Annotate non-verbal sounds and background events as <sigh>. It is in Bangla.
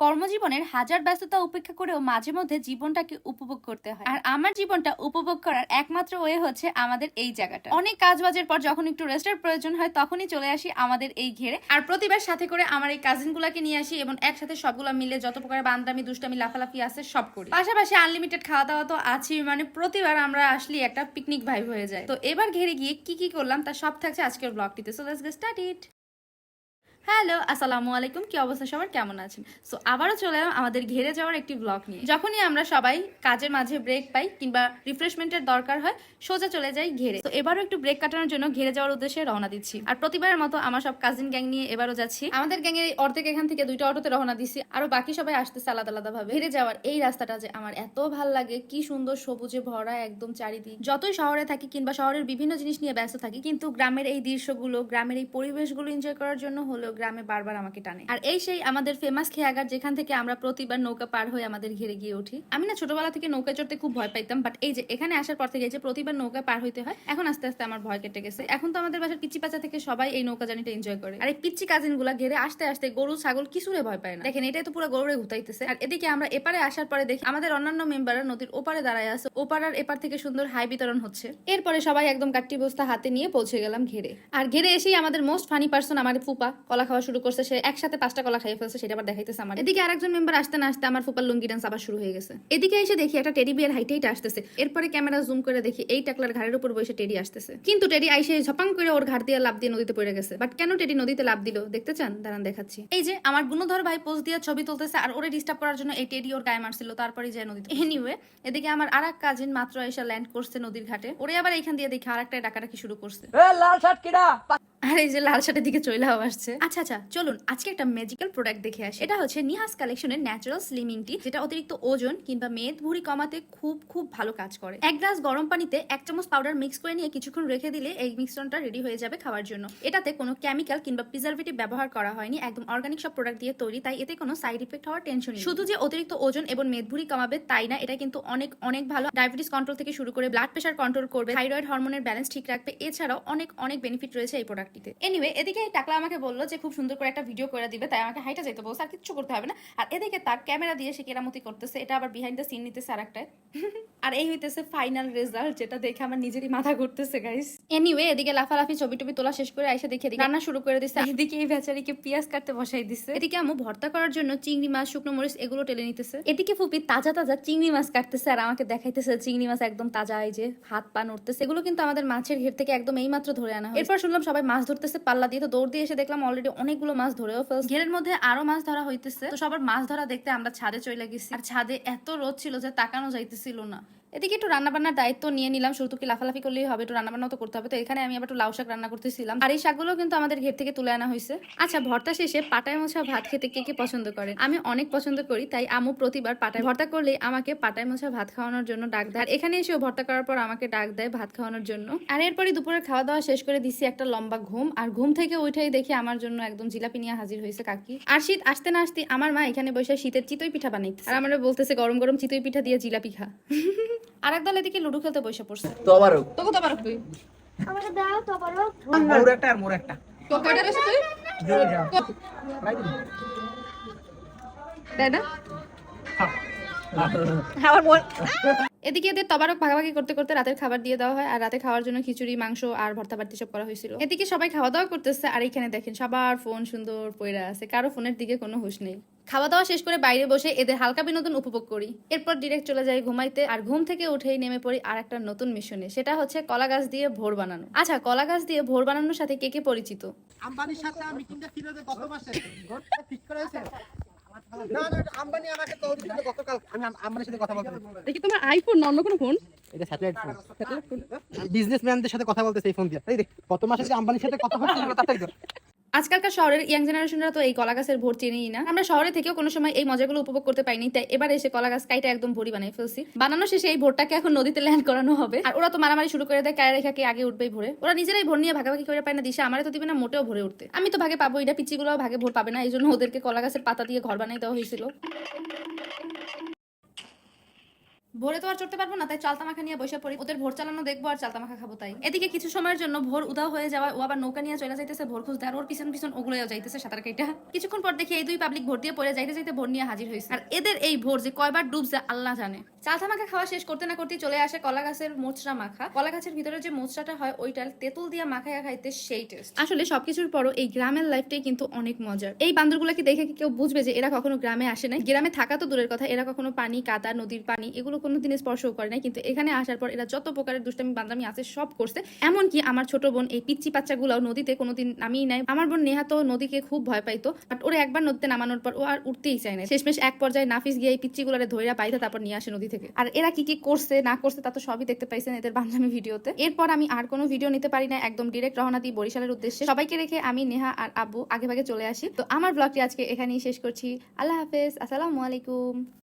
কর্মজীবনের হাজার ব্যস্ততা উপেক্ষা করেও মাঝে মধ্যে জীবনটাকে উপভোগ করতে হয়। আর আমার জীবনটা উপভোগ করার একমাত্র ওয়ে হচ্ছে আমাদের এই জায়গাটা। অনেক কাজ বাজের পর যখন একটু রেস্টের প্রয়োজন হয়, তখনই চলে আসি আমাদের এই ঘেরে। আর প্রতিবার সাথে করে আমার এই কাজিন গুলাকে নিয়ে আসি এবং একসাথে সবগুলো মিলে যত প্রকার বান্দামি, দুষ্টামি, লাফালাফি আছে সব করি। পাশাপাশি আনলিমিটেড খাওয়া দাওয়া তো আছেই মানে প্রতিবার আমরা আসলে একটা পিকনিক ভাইব হয়ে যায়। তো এবার ঘেরে গিয়ে কি কি করলাম তার সব থাকছে আজকের ব্লগটিতে so let's get start hello, আসসালামু আলাইকুম। কি অবস্থা সবার? কেমন আছেন? সো আবারও চলে এলাম আমাদের ঘেরে যাওয়ার একটি ব্লগ নিয়ে। যখনই আমরা সবাই কাজের মাঝে ব্রেক পাই কিংবা রিফ্রেশমেন্টের দরকার হয়, সোজা চলে যাই ঘেরে। তো এবারও একটু ব্রেক কাটানোর জন্য ঘেরে যাওয়ার উদ্দেশ্যে রওনা দিচ্ছি। আর প্রতিবারের মতো আমার সব কাজিন গ্যাং নিয়ে এবারও যাচ্ছি। আমাদের গ্যাংয়ের এই অর্ধেক এখান থেকে দুইটা অটোতে রওনা দিচ্ছি আরও বাকি সবাই আসতেছে আলাদা আলাদা ভাবে ঘেরে যাওয়ার এই রাস্তাটা যে আমার এত ভালো লাগে, কি সুন্দর সবুজে ভরা একদম চারিদিক। যতই শহরে থাকি কিংবা শহরের বিভিন্ন জিনিস নিয়ে ব্যস্ত থাকি, কিন্তু গ্রামের এই দৃশ্যগুলো, গ্রামের এই পরিবেশগুলো এনজয় করার জন্য হলেও গ্রামে বারবার আমাকে টানে। আর এই সেই আমাদের ফেমাস খেয়াঘাট, যেখান থেকে আমরা প্রতিবার নৌকা পার হয়ে আমাদের ঘিরে গিয়ে উঠি। আমি না ছোটবেলা থেকে নৌকা চড়তে খুব ভয় পাইতাম বাট এই যে এখানে আসার পর থেকে যে প্রতিবার নৌকা পার হইতে হয়, এখন আস্তে আস্তে আমার ভয় কেটে গেছে। এখন তো আমাদের বাসার পিচ্ছি পাচা থেকে সবাই এই নৌকা জার্নিটা এনজয় করে। আর এই পিচ্ছি কাজিনগুলা ঘেরে আসতে আসতে গরু, ছাগল কিছুরে ভয় পায় না। দেখেন, এটাই তো পুরো গরুরে ঘুতাইতেছে। আর এদিকে আমরা এপারে আসার পরে দেখি আমাদের অন্যান্য মেম্বাররা নদীর ওপারে দাঁড়ায় আছে। ওপার আর এপার থেকে সুন্দর হাই বিতরণ হচ্ছে। এরপরে সবাই একদম কাট্টি বস্তা হাতে নিয়ে পৌঁছে গেলাম ঘেরে। আর ঘেরে এসেই আমাদের মোস্ট ফানি পার্সন আমার ফুপা, কলা খাওয়া শুরু করছে সে একসাথে পাঁচটা কলা খাইয়ে ফেলছে সেটা আবার দেখাইতেছে আমার এদিকে আরেকজন মেম্বার আসতে না আসতে আমার ফুপার লুঙ্গি ডান্স আবার শুরু হয়ে গেছে। এদিকে এসে দেখি একটা টেডি বিয়ার হাইটেই আসতেছে। এরপরে ক্যামেরা জুম করে দেখি এই টাকলার ঘাড়ের উপর বসে টেডি আসতেছে। কিন্তু টেডি আইসে ঝপাং করে ওর ঘাট দিয়ে লাভ দিয়ে নদীতে পড়ে গেছে। বাট কেন টেডি নদীতে লাভ দিল? দেখতে চান? দাঁড়ান দেখাচ্ছি। এই যে আমার গুণধর ভাই পোস্ট দিয়ে ছবি তুলতেছে আর ওরে ডিস্টার্ব করার জন্য এই টেডি ওর গায়ে মারছিল তারপরে যায় নদীতে এনিওয়ে এদিকে আমার আর এক কাজিন মাত্র এসে ল্যান্ড করছে নদীর ঘাটে। ওরে আবার এখান দিয়ে দেখি আর একটা ডাকাডাকি শুরু করছে। এ লাল শার্ট কিডা আর এই যে লাল শার্টের দিকে চলে আসছে। আচ্ছা আচ্ছা চলুন, আজকে একটা ম্যাজিক্যাল প্রোডাক্ট দেখে আসি। এটা হচ্ছে নিহাস কালেকশনের ন্যাচারাল স্লিমিং টি যেটা অতিরিক্ত ওজন কিংবা মেদ ভুঁড়ি কমাতে খুব খুব ভালো কাজ করে। এক গ্লাস গরম পানিতে এক চামচ পাউডার মিক্স করে নিয়ে কিছুক্ষণ রেখে দিলে এই মিশ্রণটা রেডি হয়ে যাবে খাওয়ার জন্য। এটাতে কোনো কেমিক্যাল কিংবা প্রিজারভেটিভ ব্যবহার করা হয়নি, একদম অর্গানিক সব প্রোডাক্ট দিয়ে তৈরি, তাই এতে কোনো সাইড ইফেক্ট হওয়ার টেনশন নেই। শুধু যে অতিরিক্ত ওজন এবং মেদভুরি কমাবে তাই না, এটা কিন্তু অনেক অনেক ভালো। ডায়াবেটিস কন্ট্রোল থেকে শুরু করে ব্লাড প্রেশার কন্ট্রোল করবে থাইরয়েড হরমোনের ব্যালেন্স ঠিক রাখবে, এছাড়াও অনেক অনেক বেনিফিট রয়েছে এই প্রোডাক্টটিতে এনিওয়ে এদিকে এই টাকলা আমাকে বলল যে খুব সুন্দর করে একটা ভিডিও করে দিবে তাই আমাকে হাইটা যেতে বলছে আর কিচ্ছু করতে হবে না। আর এদিকে তার ক্যামেরা দিয়ে সে কেরামতি করতেছে এটা আবার বিহাইন্ড দ্য সিন নিতেছে আর একটায় <laughs> আর এই হইতেছে ফাইনাল রেজাল্ট যেটা দেখে আমার নিজেরই মাথা ঘুরতেছে গাইস এনিওয়ে এদিকে লাফালাফি ছবি টবি তোলা শেষ করে আইসা দেখে রান্না শুরু করে দিচ্ছে এদিকে এই বেচারিকে পেঁয়াজ কাটতে বসাই দিচ্ছে এদিকে আমু ভর্তা করার জন্য চিংড়ি মাছ শুকনো মরিচ এগুলো টেলে নিতেছে। এদিকে ফুপি তাজা তাজা চিংড়ি মাছ কাটতেছে আর আমাকে দেখাইতেছে চিংড়ি মাছ একদম তাজা এই যে হাত পা নড়তেছে। এগুলো কিন্তু আমাদের মাছের ঘের থেকে একদম এই মাত্র ধরে আনা হয় এরপর শুনলাম সবাই মাছ ধরতেছে, পাল্লা দিয়ে। তো দৌড় দিয়ে এসে দেখলাম অলরেডি অনেকগুলো মাছ ধরেও ফেলছে। ঘেরের মধ্যে আরও মাছ ধরা হইতেছে। তো সবার মাছ ধরা দেখতে আমরা ছাদে চলে গেছি। আর ছাদে এত রোদ ছিল যে তাকানো যাইতেছিল না। এদিকে একটু রান্নাবান্নার দায়িত্ব নিয়ে নিলাম। শুধু কি লাফালাফি করলেই হবে, একটু রান্নাবান্না তো করতে হবে। তো এখানে আমি আবার একটু লাউ শাক রান্না করতেছিলাম। আর এই শাকগুলো কিন্তু আমাদের ঘের থেকে তুলে আনা হয়েছে। আচ্ছা ভর্তা শেষে পাটায় মোছা ভাত খেতে কে কে পছন্দ করে? আমি অনেক পছন্দ করি, তাই আমু প্রতিবার পাটায় ভর্তা করলে আমাকে পাটায় মোছা ভাত খাওয়ানোর জন্য ডাক দেয়। আর এখানে এসেও ভর্তা করার পর আমাকে ডাক দেয় ভাত খাওয়ানোর জন্য। আর এরপরে দুপুরের খাওয়া দাওয়া শেষ করে দিছি একটা লম্বা ঘুম। আর ঘুম থেকে উঠেই দেখি আমার জন্য একদম জিলাপি নিয়ে হাজির হয়েছে কাকি। আর শীত আসতে না আসতে আমার মা এখানে বসে শীতের চিতই পিঠা বানাইতে আর আমরা বলতেছে, গরম গরম চিতই পিঠা দিয়ে জিলাপি খা। <laughs> আর এক দল এদিকে লুডো খেলতে বসে পড়ছে। তো তোকে তো তুই আমাকে দাও তবারক। মোর একটা আর মোর একটা। তো কয়টা রয়েছে তুই? তাই না? আমার মন এদিকে এদের তবারক ভাগাভাগি করতে করতে রাতের খাবার দিয়ে দেওয়া হয়, আর রাতে খাওয়ার জন্য খিচুড়ি, মাংস আর ভর্তা বাড়তি সব করা হয়েছিল। এদিকে সবাই খাওয়া দাওয়া করতেছে, আর এখানে দেখেন সবার ফোন সুন্দর পয়রা আছে, কারও ফোনের দিকে কোনো হুশ নেই। খাওয়া দাওয়া শেষ করে বাইরে বসে এদের হালকা বিনোদন উপভোগ করি। এরপর ডিরেক্ট চলে যাই ঘুমাইতে, আর ঘুম থেকে উঠেই নেমে পড়ি আর একটা নতুন মিশনে সেটা হচ্ছে কলা গাছ দিয়ে ভোর বানানো। আচ্ছা কলা গাছ দিয়ে ভোর বানানোর সাথে কে কে পরিচিত? আম্বানির সাথে মাসে ঠিক করা হয়েছে না না আম্বানি আমাকে গতকাল আমি আম্বানির সাথে কথা বলতে দেখি তোমার আইফোন না অন্য কোনো ফোন এটা স্যাটেলাইট ফোন বিজনেসম্যানদের সাথে কথা বলতেছে এই ফোন দিয়ে। দেখ গত মাসে যে আম্বানির সাথে কথা হচ্ছে আজকালকার শহরের ইয়াং জেনারেশনরা তো এই কলা গাছের ভোর চেনেই না। আমরা শহরে থেকেও কোনো সময় এই মজাগুলো উপভোগ করতে পাইনি, তাই এবার এসে কলা গাছ কাইটা একদম ভরি বানিয়ে ফেলছি। বানানো শেষে এই ভোরটাকে এখন নদীতে ল্যান্ড করানো হবে। আর ওরা তো মারামারি শুরু করে দেয় কায়া রেখাকে আগে উঠবেই ভোরে। ওরা নিজেরাই ভোর নিয়ে ভাগাভাগি করে পায় না, দিশা আমার তো দিবে না, মোটেও ভরে উঠতে। আমি তো ভাগে পাবো এটা পিচিগুলো ভাগে ভোর পাবে না এই জন্য ওদেরকে কলা গাছের পাতা দিয়ে ঘর বানাই দেওয়া হয়েছিল। ভোরে তো আর চড়তে পারব না, তাই চালতা মাখা নিয়ে বসে পড়ি। ওদের ভোর চালানো দেখব আর চালতা মাখা খাব তাই। এদিকে কিছু সময়ের জন্য ভোর উদাও হয়ে যাওয়া ও আবার নৌকা নিয়ে চলে যাইতেছে, ভোর খুঁজতে আর ওর পিছন পিছন ওগুলোও যাইতেছে সাঁতার কেটে কিছুক্ষণ পর দেখি এই দুই পাবলিক ভোর দিয়ে পড়ে যাইতে যাইতে ভোর নিয়ে হাজির হয়েছে আর এদের এই ভোর যে কয়বার ডুবছে, আল্লাহ জানে। চালতা মাখা খাওয়া শেষ করতে না করতেই চলে আসে কলা গাছের মোচড়া মাখা। কলা গাছের ভিতরে যে মোচড়াটা হয় ওইটা তেঁতুল দিয়ে মাখায়া খাইতে সেই টেস্ট আসলে সবকিছুর পরও এই গ্রামের লাইফটাই কিন্তু অনেক মজার। এই বান্দরগুলোকে দেখে কেউ বুঝবে যে এরা কখনো গ্রামে আসে নাই? গ্রামে থাকা তো দূরের কথা, এরা কখনো পানি, কাদা, নদীর পানি, এগুলো কোনো দিনে স্পর্শও করে নাই। কিন্তু এখানে আসার পর এরা যত প্রকারের দুষ্টামি, বান্দামি আছে, সব করছে। এমনকি আমার ছোট বোন এই পিচ্চি বাচ্চাগুলাও নদীতে কোনোদিন নামিয়ে নাই। আমার বোন নেহা তো নদীকে খুব ভয় পাইতো বাট ওরা একবার নদীতে নামানোর পর ও আর উঠতেই চায় না শেষমেশ এক পর্যায়ে নাফিস গিয়ে এই পিচ্চিগুলারে ধৈরা পাইতে তারপর নিয়ে আসে নদী থেকে। আর এরা কি কি করছে, না করছে তা তো সবই দেখতে পাইছেন এদের বান্দামি ভিডিওতে। এরপর আমি আর কোনো ভিডিও নিতে পারি না একদম ডিরেক্ট রওনা দিই বরিশালের উদ্দেশ্যে। সবাইকে রেখে আমি নেহা আর আব্বু আগে ভাগে চলে আসি। তো আমার ব্লগটি আজকে এখানেই শেষ করছি। আল্লাহ হাফেজ, আসসালামু আলাইকুম।